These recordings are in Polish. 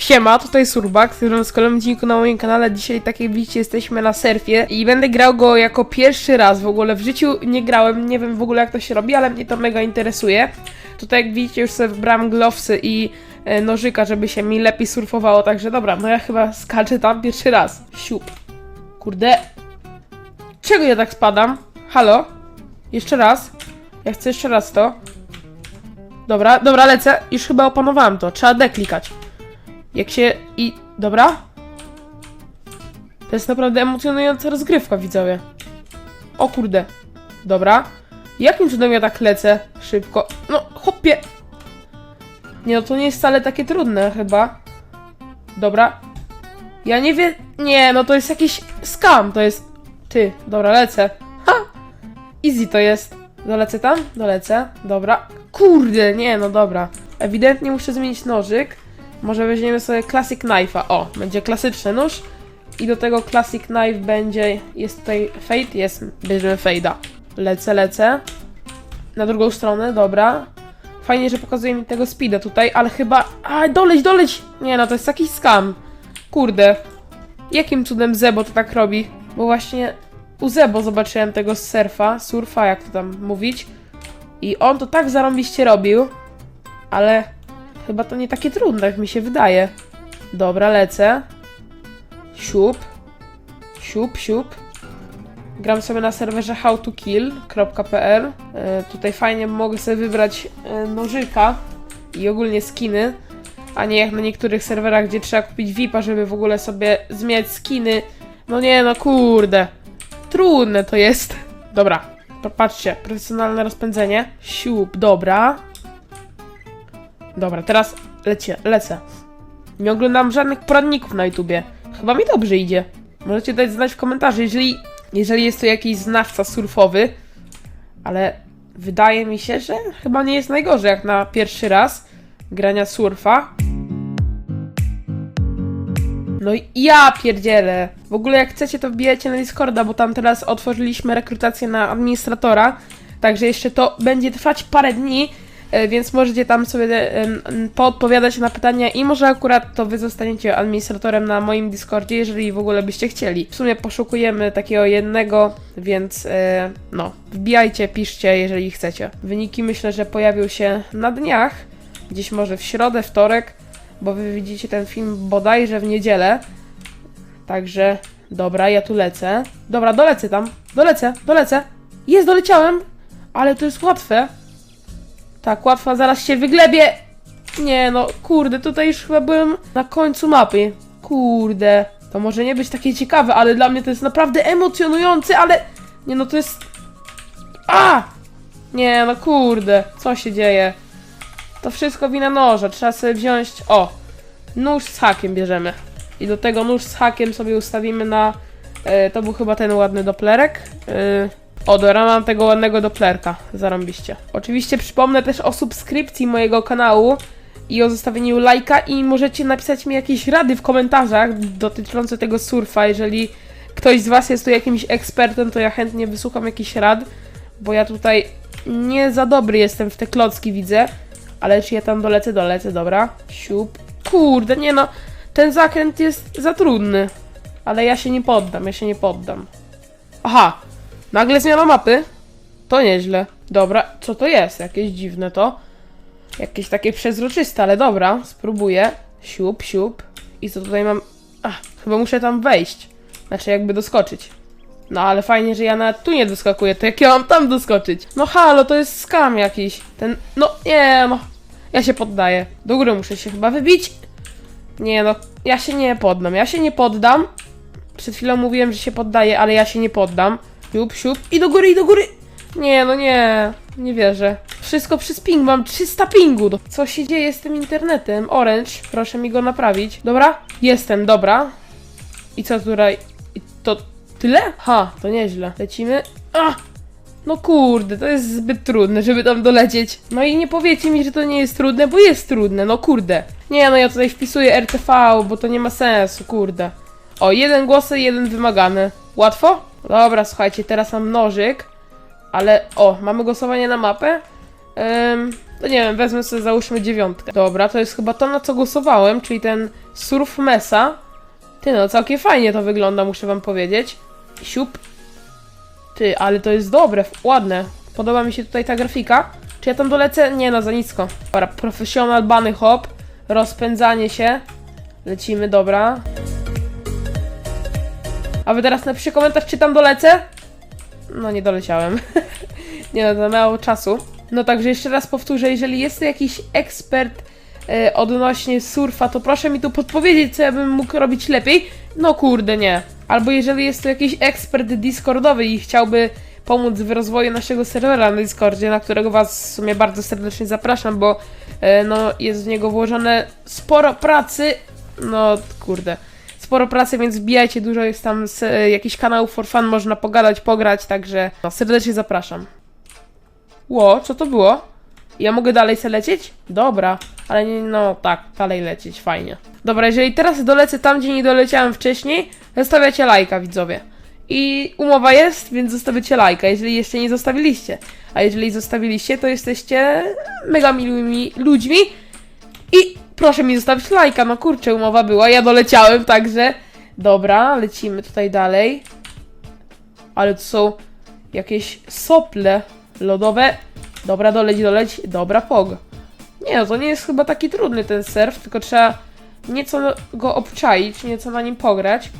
Siema, tutaj Surbak, którym z kolejnym odcinku na moim kanale. Dzisiaj, tak jak widzicie, jesteśmy na surfie i będę grał go jako pierwszy raz w ogóle. W życiu nie grałem, nie wiem w ogóle jak to się robi, ale mnie to mega interesuje. Tutaj, jak widzicie, już sobie wybrałem glowsy i e, nożyka, żeby się mi lepiej surfowało, także dobra, no ja chyba skaczę tam pierwszy raz. Siup. Kurde. Czego ja tak spadam? Halo? Jeszcze raz. Ja chcę jeszcze raz to. Dobra, dobra, lecę. Już chyba opanowałem to. Trzeba D klikać. Jak się i. Dobra? To jest naprawdę emocjonująca rozgrywka, widzowie. O kurde. Dobra. Jakim cudem ja tak lecę szybko? No, hopie. Nie no, to nie jest wcale takie trudne chyba. Dobra. Ja nie wiem. Nie, no to jest jakiś skam. To jest. Ty, dobra, lecę. Ha! Easy to jest. Dolecę tam? Dolecę. Dobra. Kurde, nie, no dobra. Ewidentnie muszę zmienić nożyk. Może weźmiemy sobie Classic Knife'a. O, będzie klasyczny nóż. I do tego Classic Knife będzie. Jest tutaj Fade? Jest. Bierzemy Fade'a. Lecę, lecę. Na drugą stronę, dobra. Fajnie, że pokazuje mi tego speeda tutaj, ale chyba. A, doleć, doleć! Nie no, to jest jakiś scam. Kurde. Jakim cudem Zebo to tak robi? Bo właśnie u Zebo zobaczyłem tego surfa, surfa, jak to tam mówić. I on to tak zarąbiście robił, ale chyba to nie takie trudne, jak mi się wydaje. Dobra, lecę. Siup. Siup, siup. Gram sobie na serwerze howtokill.pl. E, tutaj fajnie mogę sobie wybrać e, nożyka i ogólnie skiny, a nie jak na niektórych serwerach, gdzie trzeba kupić VIPa, żeby w ogóle sobie zmieniać skiny. No nie, no kurde. Trudne to jest. Dobra, to patrzcie, profesjonalne rozpędzenie. Siup, dobra. Dobra, teraz lecie, lecę. Nie oglądam żadnych poradników na YouTubie. Chyba mi dobrze idzie. Możecie dać znać w komentarzu, jeżeli, jeżeli jest to jakiś znawca surfowy. Ale wydaje mi się, że chyba nie jest najgorzej jak na pierwszy raz grania surfa. No i ja pierdzielę. W ogóle jak chcecie to wbijajcie na Discorda, bo tam teraz otworzyliśmy rekrutację na administratora. Także jeszcze to będzie trwać parę dni, więc możecie tam sobie em, poodpowiadać na pytania i może akurat to wy zostaniecie administratorem na moim Discordzie, jeżeli w ogóle byście chcieli. W sumie poszukujemy takiego jednego, więc e, no, wbijajcie, piszcie, jeżeli chcecie. Wyniki myślę, że pojawią się na dniach, gdzieś może w środę, wtorek, bo wy widzicie ten film bodajże w niedzielę. Także, dobra, ja tu lecę. Dobra, dolecę tam. Dolecę, dolecę. Jest, doleciałem. Ale to jest łatwe. Tak, łatwa, zaraz się wyglebię. Nie no, kurde, tutaj już chyba byłem na końcu mapy. Kurde. To może nie być takie ciekawe, ale dla mnie to jest naprawdę emocjonujące, ale... Nie no, to jest... A! Nie no, kurde. Co się dzieje? To wszystko wina noża. Trzeba sobie wziąć... O! Nóż z hakiem bierzemy. I do tego nóż z hakiem sobie ustawimy na... E, to był chyba ten ładny doplerek. E, o, dobra, mam tego ładnego doplerka. Zarąbiście. Oczywiście przypomnę też o subskrypcji mojego kanału i o zostawieniu lajka i możecie napisać mi jakieś rady w komentarzach dotyczące tego surfa. Jeżeli ktoś z Was jest tu jakimś ekspertem, to ja chętnie wysłucham jakichś rad, bo ja tutaj nie za dobry jestem w te klocki, widzę. Ale czy ja tam dolecę? Dolecę, dobra. Siup. Kurde, nie no. Ten zakręt jest za trudny. Ale ja się nie poddam, ja się nie poddam. Aha. Nagle zmiana mapy. To nieźle. Dobra, co to jest? Jakieś dziwne to. Jakieś takie przezroczyste, ale dobra. Spróbuję. Siup, siup. I co tutaj mam? Ach, chyba muszę tam wejść. Znaczy jakby doskoczyć. No ale fajnie, że ja nawet tu nie doskakuję, to jak ja mam tam doskoczyć? No halo, to jest skam jakiś. Ten, no nie no. Ja się poddaję. Do góry muszę się chyba wybić. Nie no, ja się nie poddam, ja się nie poddam. Przed chwilą mówiłem, że się poddaję, ale ja się nie poddam. Siup, siup. I do góry, i do góry. Nie no nie, nie wierzę. Wszystko przez ping, mam 300 pingu. Co się dzieje z tym internetem? Orange, proszę mi go naprawić. Dobra? Jestem, dobra. I co tutaj? I to tyle? Ha, to nieźle. Lecimy. A! No kurde, to jest zbyt trudne, żeby tam dolecieć. No i nie powiecie mi, że to nie jest trudne, bo jest trudne, no kurde. Nie, no ja tutaj wpisuję RTV, bo to nie ma sensu, kurde. O, jeden głosy, jeden wymagany. Łatwo? Dobra, słuchajcie, teraz mam nożyk. Ale, o, mamy głosowanie na mapę. Ym, To nie wiem, wezmę sobie załóżmy dziewiątkę. Dobra, to jest chyba to, na co głosowałem, czyli ten Surf Mesa. Ty no, całkiem fajnie to wygląda, muszę wam powiedzieć. Siup. Ty, ale to jest dobre, ładne. Podoba mi się tutaj ta grafika. Czy ja tam dolecę? Nie no, za nisko. Dobra, professional bunny hop. Rozpędzanie się. Lecimy, dobra. A wy teraz napiszcie komentarz, czy tam dolecę? No, nie doleciałem. nie no, to mało czasu. No także jeszcze raz powtórzę, jeżeli jest jakiś ekspert e, odnośnie surfa, to proszę mi tu podpowiedzieć, co ja bym mógł robić lepiej. No kurde, nie. Albo jeżeli jest tu jakiś ekspert Discordowy i chciałby pomóc w rozwoju naszego serwera na Discordzie, na którego was w sumie bardzo serdecznie zapraszam, bo e, no, jest w niego włożone sporo pracy. No kurde. Sporo pracy, więc wbijajcie, dużo jest tam z, e, jakichś kanałów for fun, można pogadać, pograć, także no, serdecznie zapraszam. Ło, co to było? Ja mogę dalej se lecieć? Dobra, ale nie, no tak, dalej lecieć, fajnie. Dobra, jeżeli teraz dolecę tam, gdzie nie doleciałem wcześniej, zostawiacie lajka, widzowie. I umowa jest, więc zostawiacie lajka, jeżeli jeszcze nie zostawiliście. A jeżeli zostawiliście, to jesteście mega miłymi ludźmi. I proszę mi zostawić lajka, no kurczę, umowa była, ja doleciałem, także... Dobra, lecimy tutaj dalej. Ale to są jakieś sople lodowe. Dobra, doleć, doleć. Dobra, pog. Nie no, to nie jest chyba taki trudny ten surf, tylko trzeba nieco go obczaić, nieco na nim pograć.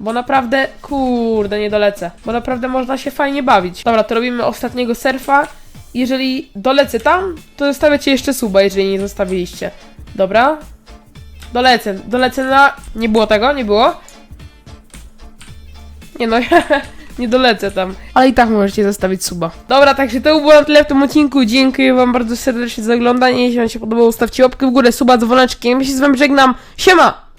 Bo naprawdę, kurde, nie dolecę. Bo naprawdę można się fajnie bawić. Dobra, to robimy ostatniego surfa. Jeżeli dolecę tam, to zostawiacie jeszcze suba, jeżeli nie zostawiliście. Dobra. Dolecę, dolecę na... Nie było tego? Nie było? Nie no, nie dolecę tam. Ale i tak możecie zostawić suba. Dobra, także to było na tyle w tym odcinku. Dziękuję wam bardzo serdecznie za oglądanie. Jeśli wam się podobało, stawcie łapkę w górę, suba, dzwoneczkiem. Ja się z wami żegnam. Siema!